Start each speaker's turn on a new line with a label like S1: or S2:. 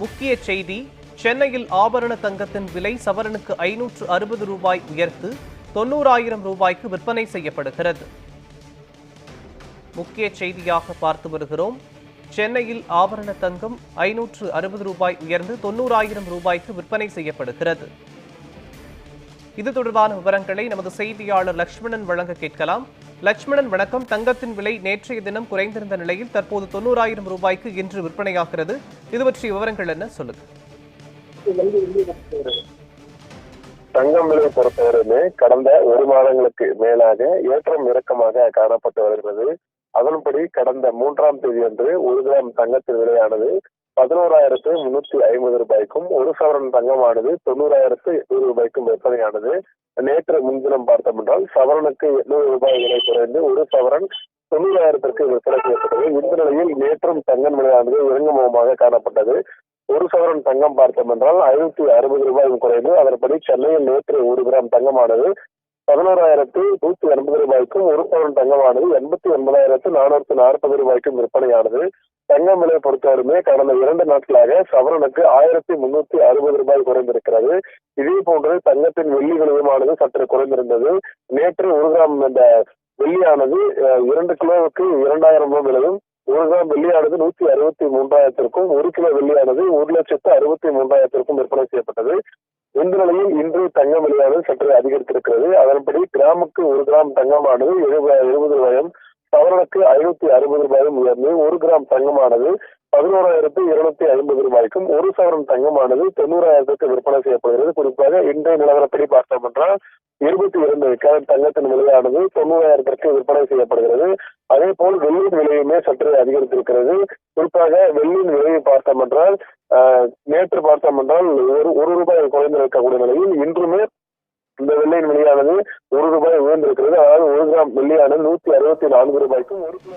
S1: முக்கிய செய்தி சென்னையில் ஆபரண தங்கத்தின் விலை சவரனுக்கு ஐநூற்று அறுபது ரூபாய் உயர்த்து தொண்ணூறாயிரம் ரூபாய்க்கு விற்பனை செய்யப்படுகிறது. முக்கிய செய்தியாக பார்த்து வருகிறோம். சென்னையில் ஆபரண தங்கம் ஐநூற்று அறுபது ரூபாய் உயர்ந்து தொண்ணூறாயிரம் ரூபாய்க்கு விற்பனை செய்யப்படுகிறது. இது தொடர்பான விவரங்களை நமது செய்தியாளர் லட்சுமணன் வழங்க கேட்கலாம். லட்சுமணன் வணக்கம். தங்கத்தின் விலை நேற்றைய தினம் குறைந்திருந்த நிலையில் தற்போது தொண்ணூறாயிரம் ரூபாய்க்கு இன்று விற்பனையாகிறது. இது பற்றிய விவரங்கள் என்ன? சொல்லுங்க.
S2: தங்கம் விலை பொறுத்தவரையுமே கடந்த ஒரு மாதங்களுக்கு மேலாக ஏற்றம் இறக்கமாக காணப்பட்டு வருகிறது. அதன்படி கடந்த மூன்றாம் தேதி அன்று ஒரு கிராம் தங்கத்தின் விலையானது பதினோராயிரத்து முன்னூத்தி ஐம்பது ரூபாய்க்கும் ஒரு சவரன் தங்கமானது தொண்ணூறாயிரத்து எண்ணூறு ரூபாய்க்கும் விற்பனையானது. நேற்று முன்தினம் பார்த்தோம் என்றால் சவரனுக்கு எண்ணூறு ரூபாய் விலை குறைந்து ஒரு சவரன் தொண்ணூறாயிரத்திற்கு விற்பனை செய்யப்பட்டது. இந்த நிலையில் நேற்றும் தங்கம் விலையானது இறங்குமுகமாக காணப்பட்டது. ஒரு சவரன் தங்கம் பார்த்தோம் என்றால் ஐநூத்தி அறுபது ரூபாயும் குறைந்து அதன்படி சென்னையில் நேற்று ஒரு கிராம் தங்கமானது பதினோராயிரத்தி நூத்தி எண்பது ரூபாய்க்கும் ஒரு பவுன் தங்கமானது எண்பத்தி ஒன்பதாயிரத்து நானூத்தி நாற்பது ரூபாய்க்கும் விற்பனையானது. தங்கம் விலை பொறுத்தவரையுமே கடந்த இரண்டு நாட்களாக சவரனுக்கு ஆயிரத்தி முன்னூத்தி அறுபது ரூபாய் குறைந்திருக்கிறது. இதே போன்று தங்கத்தின் வெள்ளி விலையுமானது சற்று குறைந்திருந்தது. நேற்று ஒரு கிராம் இந்த வெள்ளியானது அஹ், இரண்டு கிலோவுக்கு இரண்டாயிரம் ரூபாய் விலையும் ஒரு கிராம் வெள்ளியானது நூத்தி அறுபத்தி மூன்றாயிரத்திற்கும் ஒரு கிலோ வெள்ளியானது ஒரு லட்சத்து அறுபத்தி மூன்றாயிரத்திற்கும் விற்பனை செய்யப்பட்டது. இந்த நிலையில் இன்று தங்கம் விலையானது சற்று அதிகரித்திருக்கிறது. அதன்படி கிராமுக்கு ஒரு கிராம் தங்கமானது எழுபது எழுபது ரூபாயும் சவரனுக்கு ஐநூத்தி அறுபது ரூபாயும் உயர்ந்து ஒரு கிராம் தங்கமானது பதினோராயிரத்து இருநூத்தி ஐம்பது ரூபாய்க்கும் ஒரு சவரன் தங்கமானது தொண்ணூறாயிரத்துக்கு விற்பனை செய்யப்படுகிறது. குறிப்பாக இன்றைய நிலவரப்படி பார்த்தோம் என்றால் இருபத்தி இரண்டு கேரட் தங்கத்தின் விலையானது தொண்ணூறாயிரத்திற்கு விற்பனை செய்யப்படுகிறது. அதே போல் வெள்ளியின் விலையுமே சற்று அதிகரித்திருக்கிறது. குறிப்பாக வெள்ளியின் விலையை பார்த்தோம் என்றால் நேற்று பார்த்தோம் என்றால் ஒரு ஒரு ரூபாய் குறைந்திருக்கக்கூடிய நிலையில் இன்றுமே இந்த வெள்ளியின் விலையானது ஒரு ரூபாய் உயர்ந்திருக்கிறது. அதாவது ஒரு கிராம் வெள்ளியானது நூத்தி அறுபத்தி நான்கு ரூபாய்க்கும் ஒரு கிலோ